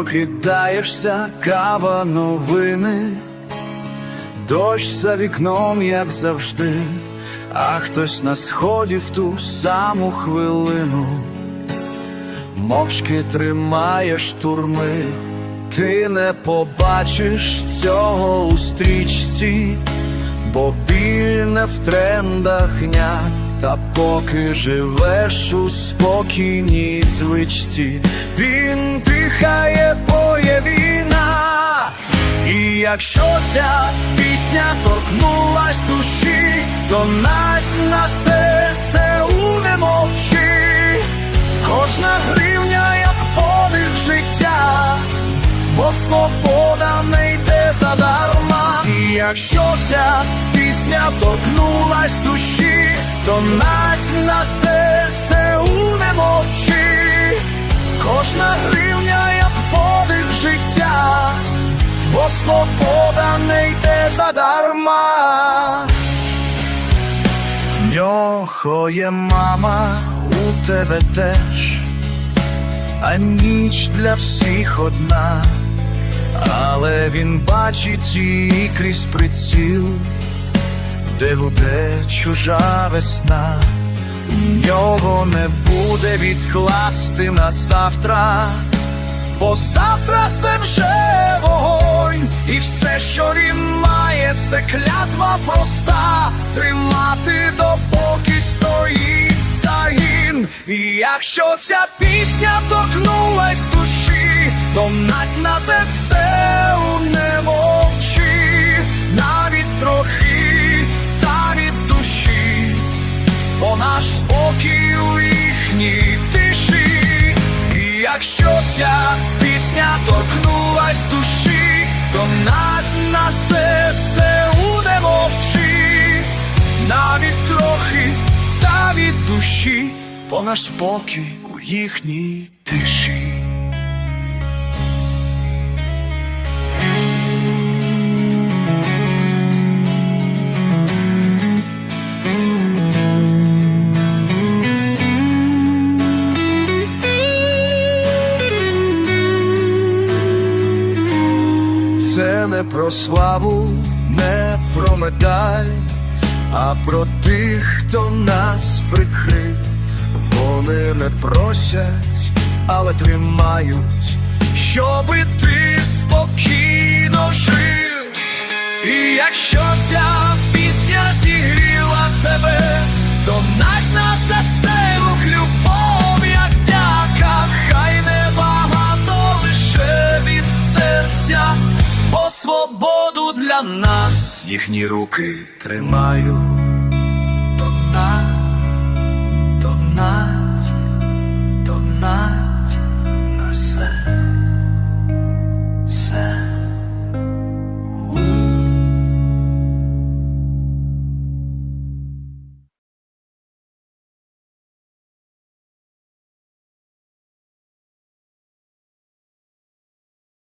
Прокидаєшся, кава новини, дощ за вікном, як завжди, а хтось на сході в ту саму хвилину, мовчки тримає штурми, ти не побачиш цього у стрічці, бо біль не в трендах дня, та поки живеш у спокійній звичці, він дихає боє війна. І якщо ця пісня торкнулась душі, то нать на ССУ не мовчи, кожна гривня, як подих життя, бо свобода не йде задарма. І якщо ця пісня торкнулась душі, то нать на ССУ не мовчи, кожна гривня, як подих життя, бо свобода не йде задарма. В нього є мама, у тебе теж, а ніч для всіх одна, але він бачить її крізь приціл, де гуде чужа весна, нього не буде відкласти на завтра. Бо завтра це вже вогонь, і все, що він це клятва проста, тримати допоки стоїть загін. І якщо ця пісня торкнулась душі, то нать на ЗСУ якщо ця пісня торкнулась душі, то над нас ССУ не мовчи, навіть трохи, та від душі, бо наш спокій у їхній тиші. Не про славу, не про медаль, а про тих, хто нас прикрив. Вони не просять, але тримають, щоби ти спокійно жив. І якщо ця пісня зігріла тебе, то нать на заселух свободу для нас їхні руки тримають.